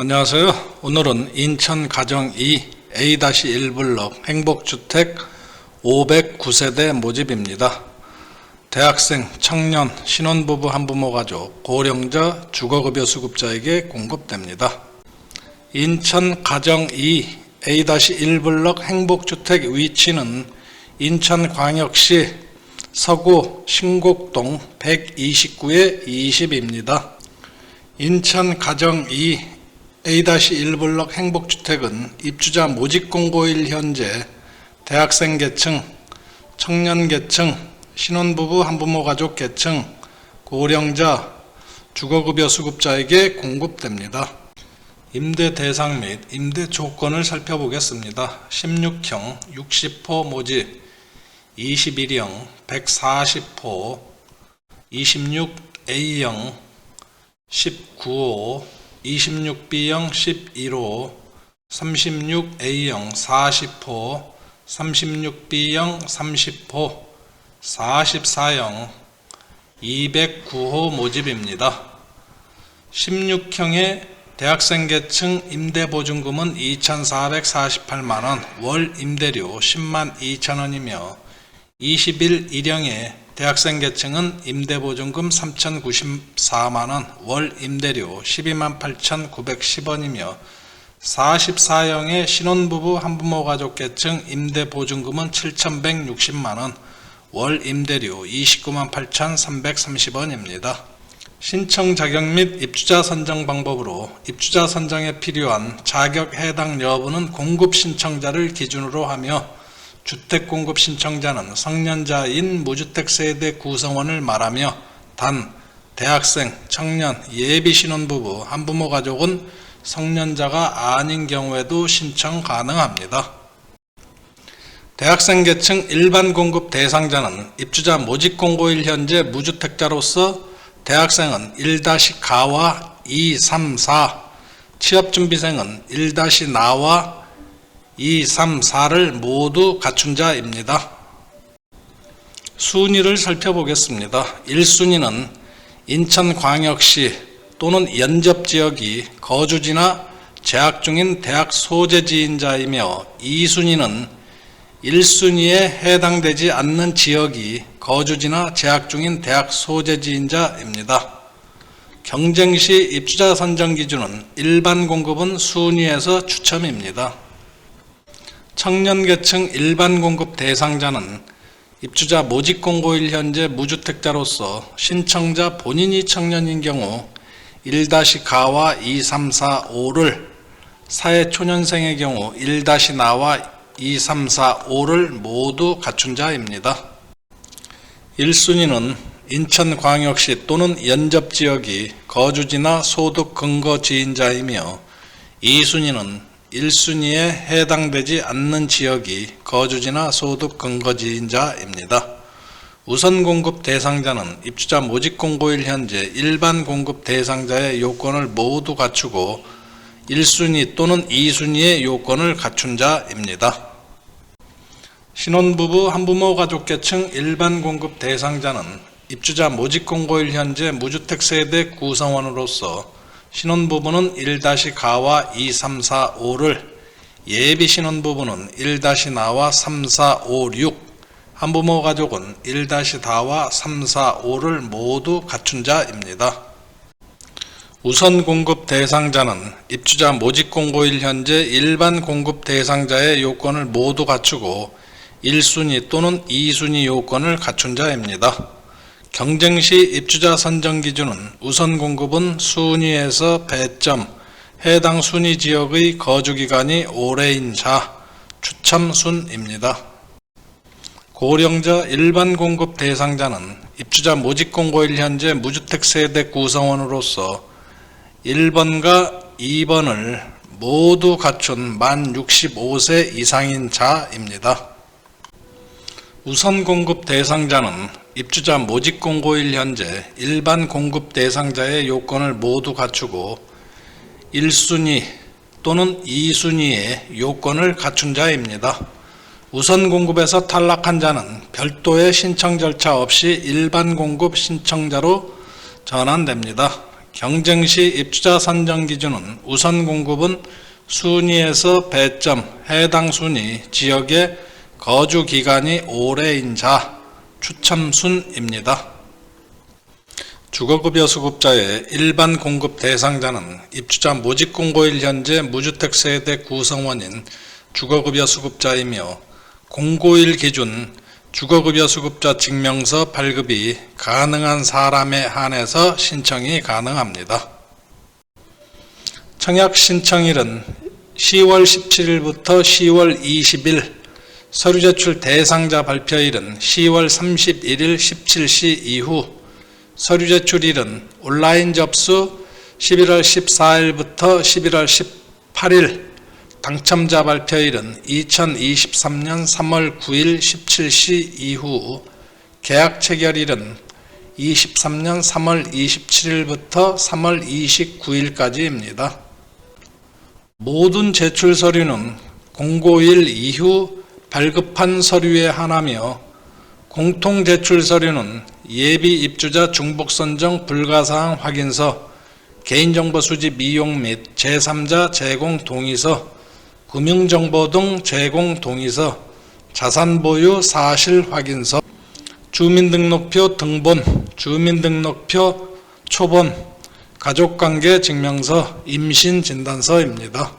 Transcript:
안녕하세요. 오늘은 인천 가정 2 A-1블럭 행복주택 509세대 모집입니다. 대학생, 청년, 신혼부부 한부모 가족, 고령자, 주거급여 수급자에게 공급됩니다. 인천 가정 2 A-1블럭 행복주택 위치는 인천광역시 서구 신곡동 129에 20입니다. 인천 가정 2 A-1블럭 행복주택은 입주자 모집 공고일 현재 대학생 계층, 청년 계층, 신혼부부 한부모 가족 계층, 고령자, 주거급여 수급자에게 공급됩니다. 임대 대상 및 임대 조건을 살펴보겠습니다. 16형 60호 모집, 21형 140호, 26A형 19호, 26B형 11호, 36A형 40호, 36B형 30호, 44형 209호 모집입니다. 16형의 대학생 계층 임대보증금은 2,448만원, 월 임대료 10만 2천원이며 21 1형의 대학생 계층은 임대보증금 3,094만원, 월 임대료 12만 8,910원이며 44형의 신혼부부 한부모 가족 계층 임대보증금은 7,160만원, 월 임대료 29만 8,330원입니다. 신청 자격 및 입주자 선정 방법으로 입주자 선정에 필요한 자격 해당 여부는 공급 신청자를 기준으로 하며 주택 공급 신청자는 성년자인 무주택 세대 구성원을 말하며 단 대학생, 청년, 예비 신혼부부, 한부모 가족은 성년자가 아닌 경우에도 신청 가능합니다. 대학생 계층 일반 공급 대상자는 입주자 모집 공고일 현재 무주택자로서 대학생은 1-가와 2, 3, 4, 취업준비생은 1-나와 2, 3, 4를 모두 갖춘 자입니다. 순위를 살펴보겠습니다. 1순위는 인천광역시 또는 연접지역이 거주지나 재학 중인 대학 소재지인 자이며 2순위는 1순위에 해당되지 않는 지역이 거주지나 재학 중인 대학 소재지인 자입니다. 경쟁 시 입주자 선정 기준은 일반 공급은 순위에서 추첨입니다. 청년 계층 일반 공급 대상자는 입주자 모집 공고일 현재 무주택자로서 신청자 본인이 청년인 경우 1-가와 2, 3, 4, 5를 사회 초년생의 경우 1-나와 2, 3, 4, 5를 모두 갖춘 자입니다. 1순위는 인천광역시 또는 연접지역이 거주지나 소득 근거 지인자이며 2순위는 1순위에 해당되지 않는 지역이 거주지나 소득 근거 지인 자입니다. 우선 공급 대상자는 입주자 모집 공고일 현재 일반 공급 대상자의 요건을 모두 갖추고 1순위 또는 2순위의 요건을 갖춘 자입니다. 신혼부부 한부모 가족 계층 일반 공급 대상자는 입주자 모집 공고일 현재 무주택 세대 구성원으로서 신혼부부는 1-가와 2, 3, 4, 5를 예비 신혼부부는 1-나와 3, 4, 5, 6 한부모 가족은 1-다와 3, 4, 5를 모두 갖춘 자입니다. 우선 공급 대상자는 입주자 모집 공고일 현재 일반 공급 대상자의 요건을 모두 갖추고 1순위 또는 2순위 요건을 갖춘 자입니다. 경쟁 시 입주자 선정 기준은 우선 공급은 순위에서 배점, 해당 순위 지역의 거주 기간이 오래인 자, 추첨 순입니다. 고령자 일반 공급 대상자는 입주자 모집 공고일 현재 무주택 세대 구성원으로서 1번과 2번을 모두 갖춘 만 65세 이상인 자입니다. 우선 공급 대상자는 입주자 모집 공고일 현재 일반 공급 대상자의 요건을 모두 갖추고 1순위 또는 2순위의 요건을 갖춘 자입니다. 우선 공급에서 탈락한 자는 별도의 신청 절차 없이 일반 공급 신청자로 전환됩니다. 경쟁 시 입주자 선정 기준은 우선 공급은 순위에서 배점, 해당 순위, 지역의 거주 기간이 오래인 자, 추첨순입니다. 주거급여 수급자의 일반 공급 대상자는 입주자 모집 공고일 현재 무주택 세대 구성원인 주거급여 수급자이며 공고일 기준 주거급여 수급자 증명서 발급이 가능한 사람에 한해서 신청이 가능합니다. 청약 신청일은 10월 17일부터 10월 20일, 서류 제출 대상자 발표일은 10월 31일 17시 이후, 서류 제출일은 온라인 접수 11월 14일부터 11월 18일, 당첨자 발표일은 2023년 3월 9일 17시 이후, 계약 체결일은 23년 3월 27일부터 3월 29일까지입니다. 모든 제출 서류는 공고일 이후 발급한 서류에 한하며 공통 제출 서류는 예비 입주자 중복 선정 불가사항 확인서, 개인정보 수집 이용 및 제3자 제공 동의서, 금융정보 등 제공 동의서, 자산 보유 사실 확인서, 주민등록표 등본, 주민등록표 초본, 가족관계 증명서, 임신 진단서입니다.